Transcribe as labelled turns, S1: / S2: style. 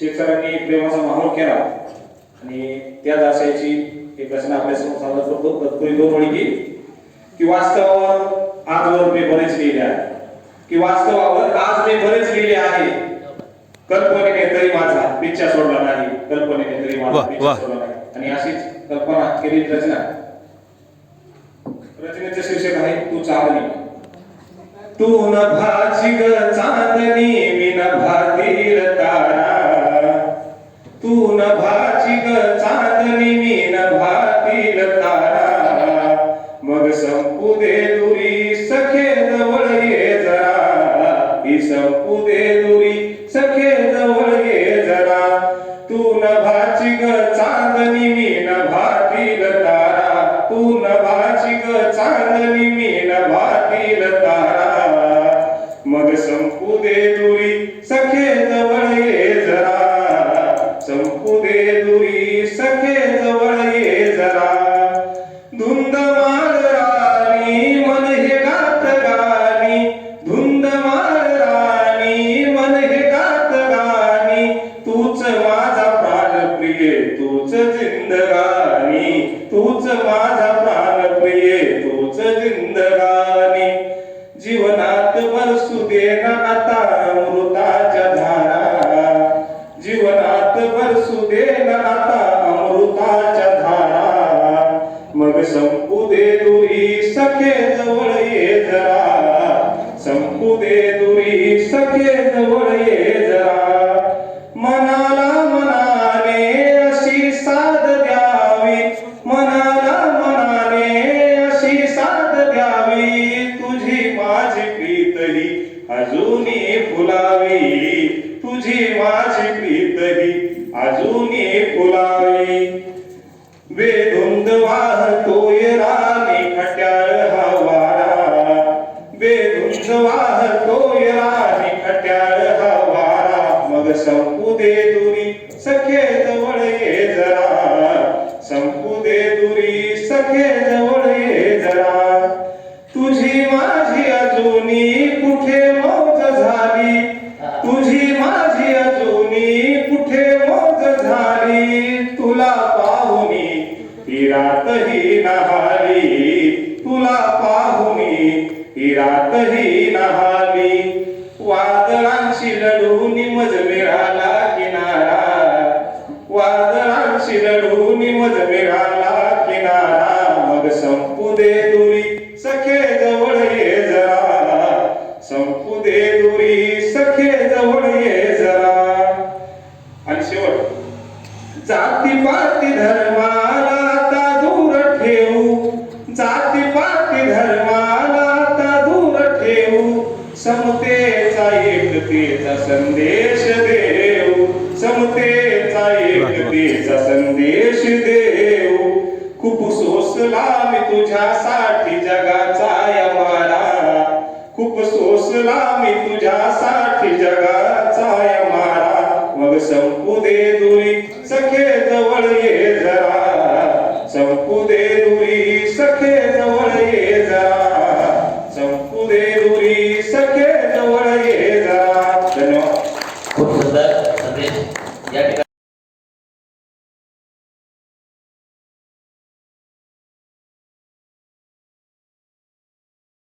S1: सरांनी प्रेमाचा माहोल केला. आणि त्याच आशयाची एक रचना आपल्यासमोर दोन ओळी की वास्तवावर आजवर मी बरेच लिहिले आहे. की वास्तवावर आज मी बरेच लिहिले आहे. कल्पनेने तरी माझा पिच्छा सोडला नाही. कल्पनेने तरी माझा पिच्छा. सोडला नाही. आणि अशीच कल्पना केली रचना. रचनेचं शीर्षक आहे तू चांदणी. तू न भाची ग चांदणी मी न भातील भाची ग चांदणी मी भातील तारा. तू न भाची ग चांदणी मी न भातील तारा. मग संपू दे दुरी सखे जवळ तूच जिंदगानी तूच माझा प्राण प्रिये तूच जिंदगानी. जीवनात बरसू दे ना आता अमृताच्या धारा. जीवनात बरसू दे ना आता अमृताच्या धारा. मग संपू दे दुरी सखे जवळ ये जरा. संपू दे दुरी सखे अजूनही फुलावी बेधुंद वाहतोय राणी खट्याळ हा वारा बेधुंद वाहतोय राणी खट्याळ हा वारा मग संपू दे दुरी सखे झाली तुला पाहुनी ही रातही नहाली तुला पाहुनी ही रातही नहाली वादळांशी लढून मज मिळाला किनारा. वादळांशी लढून मज मिळाला जाती पाती धर्माला आता दूर ठेवू. जाती पाती धर्माला आता दूर ठेवू. समतेचा एकतेचा संदेश देऊ. समतेचा एकतेचा संदेश देऊ. खूप सोसला मी तुझ्यासाठी जगाचा या मारा खूप सोसला मी तुझ्यासाठी जगाचा या मारा मग संपू दे दुरी. Ude duri sakhe